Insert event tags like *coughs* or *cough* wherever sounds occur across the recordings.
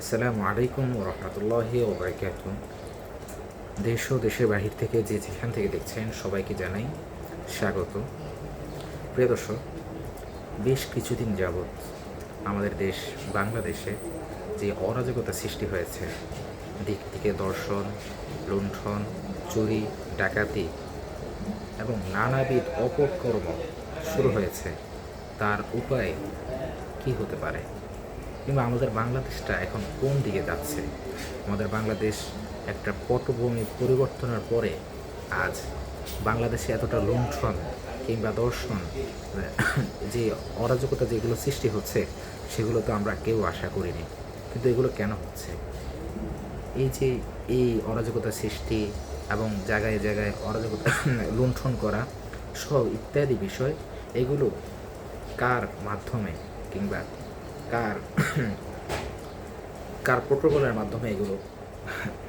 আসসালামু আলাইকুম রহমতুল্লাহি ওবরাকাত দেশ ও দেশের বাহির থেকে যে যেখান থেকে দেখছেন সবাইকে জানাই স্বাগত। প্রিয় দর্শক, বেশ কিছুদিন যাবৎ আমাদের দেশ বাংলাদেশে যে অরাজকতা সৃষ্টি হয়েছে, দিক থেকে দর্শন, লুণ্ঠন, চুরি, ডাকাতি এবং নানাবিধ অপকর্ম শুরু হয়েছে, তার উপায় কি হতে পারে? কিংবা আমাদের বাংলাদেশটা এখন কোন দিকে যাচ্ছে? আমাদের বাংলাদেশ একটা পটভূমি পরিবর্তনের পরে আজ বাংলাদেশে এতটা লুণ্ঠন কিংবা দর্শন, *coughs* যে অরাজকতা যেগুলো সৃষ্টি হচ্ছে, সেগুলো তো আমরা কেউ আশা করিনি। কিন্তু এগুলো কেন হচ্ছে? এই যে এই অরাজকতা সৃষ্টি এবং জায়গায় জায়গায় অরাজকতা *coughs* লুণ্ঠন করা, সব ইত্যাদি বিষয়, এগুলো কার মাধ্যমে কিংবা কার কার প্রোটোকলের মাধ্যমে এগুলো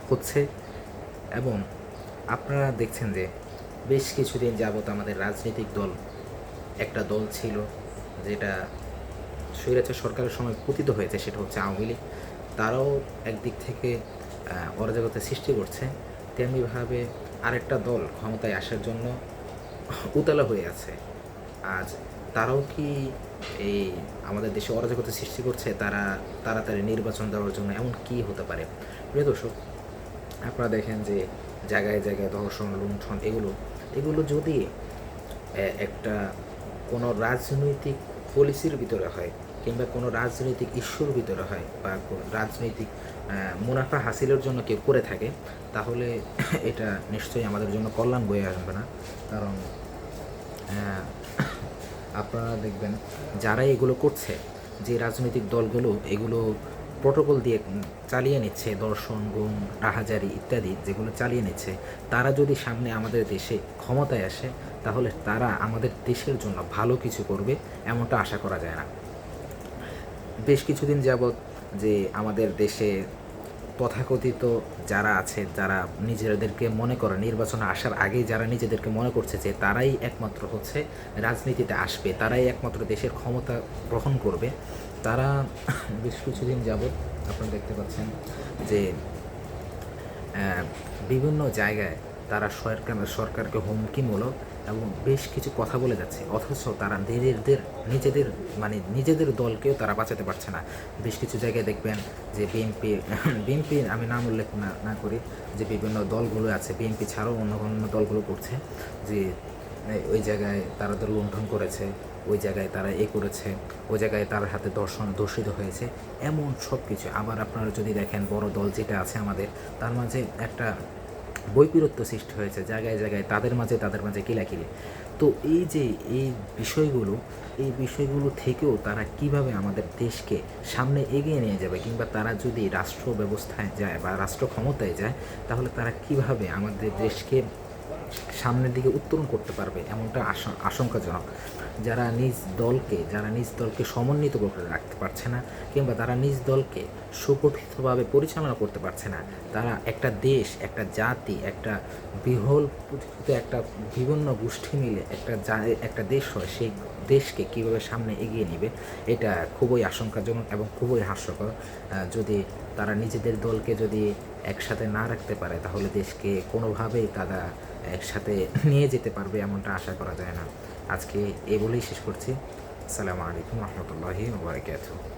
হচ্ছে। এবং আপনারা দেখছেন যে বেশ কিছুদিন যাবত আমাদের রাজনৈতিক দল, একটা দল ছিল যেটা স্বৈরাচার সরকারের সময় পতিত হয়েছে, সেটা হচ্ছে আওয়ামী লীগ। তারাও একদিক থেকে অরাজকতা সৃষ্টি করছে। তেমনিভাবে আরেকটা দল ক্ষমতায় আসার জন্য উতলা হয়ে আছে। আজ তারাও কি এই আমাদের দেশে অরাজকতা সৃষ্টি করছে? তারা তাড়াতাড়ি নির্বাচন দেওয়ার জন্য এমন কি হতে পারে? প্রিয় দর্শক, আপনারা দেখেন যে জায়গায় জায়গায় ধর্ষণ, লুণ্ঠন এগুলো এগুলো যদি একটা কোনো রাজনৈতিক পলিসির ভিতরে হয় কিংবা কোনো রাজনৈতিক ইস্যুর ভিতরে হয় বা রাজনৈতিক মুনাফা হাসিলের জন্য কেউ করে থাকে, তাহলে *clears throat* এটা নিশ্চয়ই আমাদের জন্য কল্যাণ বয়ে আসবে না। কারণ আপনারা দেখবেন যারা এগুলো করছে, যে রাজনৈতিক দলগুলো এগুলো প্রোটোকল দিয়ে চালিয়ে নিচ্ছে, দর্শন, গুম, রাহাজারি ইত্যাদি যেগুলো চালিয়ে নিচ্ছে, তারা যদি সামনে আমাদের দেশে ক্ষমতায় আসে, তাহলে তারা আমাদের দেশের জন্য ভালো কিছু করবে এমনটা আশা করা যায় না। বেশ কিছুদিন যাবৎ যে আমাদের দেশে তথাকথিত যারা আছে, যারা নিজেদেরকে মনে করে, নির্বাচনে আসার আগেই যারা নিজেদেরকে মনে করছে যে তারাই একমাত্র হচ্ছে রাজনীতিতে আসবে, তারাই একমাত্র দেশের ক্ষমতা গ্রহণ করবে, তারা বেশ কিছুদিন যাবৎ আপনারা দেখতে পাচ্ছেন যে বিভিন্ন জায়গায় তারা সরকার সরকারকে হুমকিমূলক এবং বেশ কিছু কথা বলে যাচ্ছে। অথচ তারা নিজেদের নিজেদের মানে নিজেদের দলকেও তারা বাঁচাতে পারছে না। বেশ কিছু জায়গায় দেখবেন যে বিএনপি বিএনপি আমি নাম উল্লেখ না না করি, যে বিভিন্ন দলগুলো আছে বিএনপি ছাড়াও অন্য অন্য দলগুলো করছে, যে ওই জায়গায় তারা তো লুণ্ঠন করেছে, ওই জায়গায় তারা এ করেছে, ওই জায়গায় তার হাতে দর্শন দূষিত হয়েছে, এমন সব কিছু আবার আপনারা যদি দেখেন বড় দল যেটা আছে আমাদের, তার মাঝে একটা বৈপরীত্য সৃষ্টি হয়েছে জায়গায় জায়গায়, তাদের মাঝে তাদের মাঝে কিলাকিলি। তো এই যে এই বিষয়গুলো এই বিষয়গুলো থেকেও তারা কীভাবে আমাদের দেশকে সামনে এগিয়ে নিয়ে যাবে কিংবা তারা যদি রাষ্ট্র ব্যবস্থায় যায় বা রাষ্ট্র ক্ষমতায় যায়, তাহলে তারা কীভাবে আমাদের দেশকে সামনের দিকে উত্তোলন করতে পারবে এমনটা আশঙ্কাজনক। যারা নিজ দলকে যারা নিজ দলকে সমন্বিত করে রাখতে পারছে না, কিংবা তারা নিজ দলকে সুগঠিতভাবে পরিচালনা করতে পারছে না, তারা একটা দেশ, একটা জাতি, একটা বিহল একটা বিভিন্ন গোষ্ঠী মিলে একটা একটা দেশ হয়, সেই দেশকে কীভাবে সামনে এগিয়ে নেবে, এটা খুবই আশঙ্কাজনক এবং খুবই হাস্যকর। যদি তারা নিজেদের দলকে যদি একসাথে না রাখতে পারে, তাহলে দেশকে কোনোভাবেই তারা একসাথে *laughs* নিয়ে যেতে পারবে এমনটা আশা করা যায় না। আজকে এ বলেই শেষ করছি। আসসালামু আলাইকুম রহমতুল্লাহি ওবরাকাতুহ